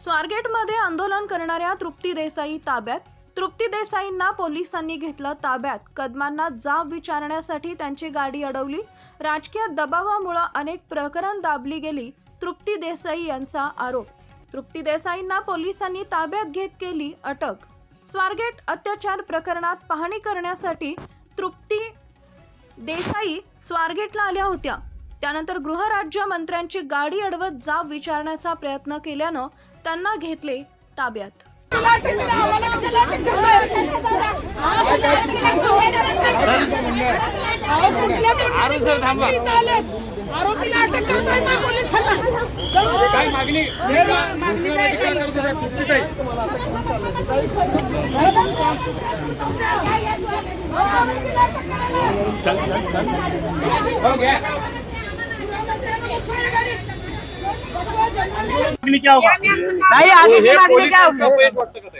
स्वारगेटमध्ये आंदोलन करणाऱ्या तृप्ती देसाई ताब्यात. तृप्ती देसाईंना पोलिसांनी घेतलं ताब्यात. कदमांना जाब विचारण्यासाठी त्यांची गाडी अडवली. राजकीय दबावामुळं अनेक प्रकरण दाबली गेली तृप्ती देसाई यांचा आरोप. तृप्ती देसाईंना पोलिसांनी ताब्यात घेत केली अटक. स्वारगेट अत्याचार प्रकरणात पाहणी करण्यासाठी तृप्ती देसाई स्वारगेटला आल्या होत्या. त्यानंतर गृहराज्य मंत्र्यांची गाडी अडवत जाब विचारण्याचा प्रयत्न केल्यानं त्यांना घेतले ताब्यात. आरोपीला अटक करता येते पोलिसांना. जाऊ दे. काय? मागणी घोषणाबाजी काय? करत होत्या तृप्तीताई? आरोपीला अटक करायला. हो, घ्या.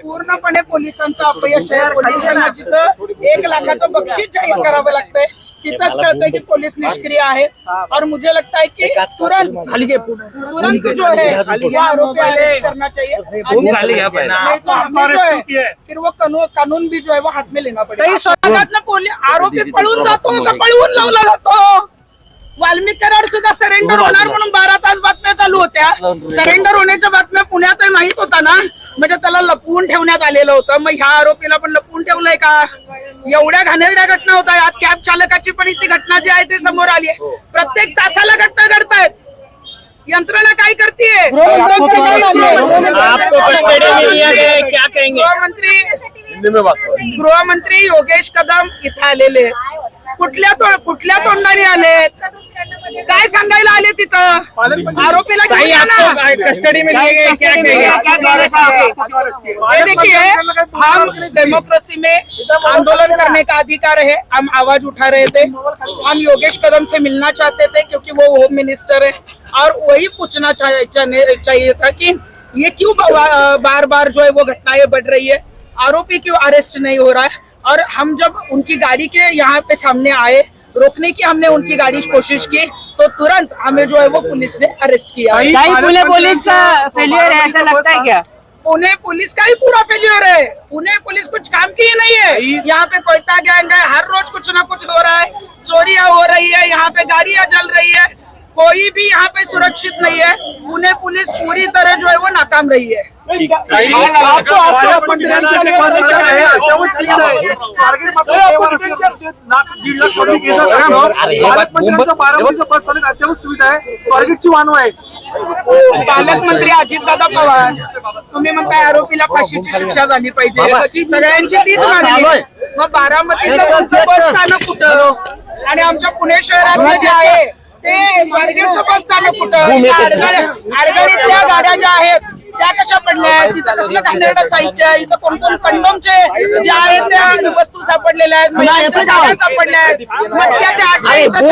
पूर्णपणे पोलिसांचं अपयश आहे. पोलिसांना जिथं एक लाखाचं बक्षीस जाहीर करावं लागतंय तिथंच कळतंय की पोलीस निष्क्रिय आहे और मुझे लगता है कि तुरंत तुरंत जो है वो आरोपी अरेस्ट करना चाहिए. अन्यथा- नहीं तो हमें जो है फिर वो कानून कानून भी जो है वो हाथ में लेना पड़ेगा. आरोपी पळून जातो का पळवून लावला जातो? वाल्मिक कराड सुद्धा सरेंडर होणार म्हणून बारा तास बातम्या चालू होत्या. सरेंडर होण्याच्या बातम्या पुण्यातही माहीत होता ना? म्हणजे त्याला लपवून ठेवण्यात आलेलं होतं. मग ह्या आरोपीला पण लपवून ठेवलंय का? एवढ्या घाणेरड्या घटना होत आहेत आज कॅब चालकाची पण ती घटना जी आहे ती समोर आली आहे. प्रत्येक तासाला घटना घडतायत. यंत्रणा काय है, कहेंगे? गृहमंत्री गृहमंत्री योगेश कदम इथं आलेले कुठल्या तो कुठल्या तोंडाने आलेत? काय सांगायला आले तिथं? आरोपीला घेऊन ना. कस्टडी में लिए गए क्या कहेंगे ये देखिए हम डेमोक्रेसी में आंदोलन करने का अधिकार है हम आवाज़ उठा रहे थे। हम योगेश कदम से मिलना चाहते थे क्योंकि वो होम मिनिस्टर है और वही पूछना चाह- चाहने- चाहिए था कि ये क्यों बार बार जो है वो घटनाएँ बढ़ रही है? आरोपी क्यों अरेस्ट नहीं हो रहा है? और हम जब उनकी गाड़ी के यहाँ पे सामने आए रोकने की हमने उनकी गाड़ी कोशिश की तो तुरंत हमें जो है वो पुलिस ने अरेस्ट किया। पुणे पुलिस का फेलियर है ऐसा लगता है क्या? पुणे पुलिस का ही पूरा फेल्योर है। पुणे पुलिस कुछ काम की ही नहीं है। यहाँ पे कोयता गैंग है हर रोज कुछ ना कुछ हो रहा है। चोरियाँ हो रही है यहाँ पे गाड़ियाँ जल रही है। कोई भी यहाँ पे सुरक्षित नहीं है। पुणे पुलिस पूरी तरह जो है वो नाकाम रही है। सुविधा आहे. स्वारगेटची वाहनं पालकमंत्री अजितदादा पवार तुम्ही म्हणताय आरोपीला फाशीची शिक्षा झाली पाहिजे. सगळ्यांची तीच मागणी. आहे. मग बारामतीचं तुमचं बस स्थानक कुठं? आणि आमच्या पुणे शहरातलं जे आहे ते स्वारगेटचं बस स्थानक कुठं? आडगाडीतल्या गाड्या ज्या आहेत त्या कशा पडल्या? आहेत तिथं कसलं घाणेरडं साहित्य आहे? इथं कोण कोण कंडोमचे जे आहेत त्या वस्तू सापडलेल्या आहेत. सापडल्या आहेत. मटक्याचे आटे इथं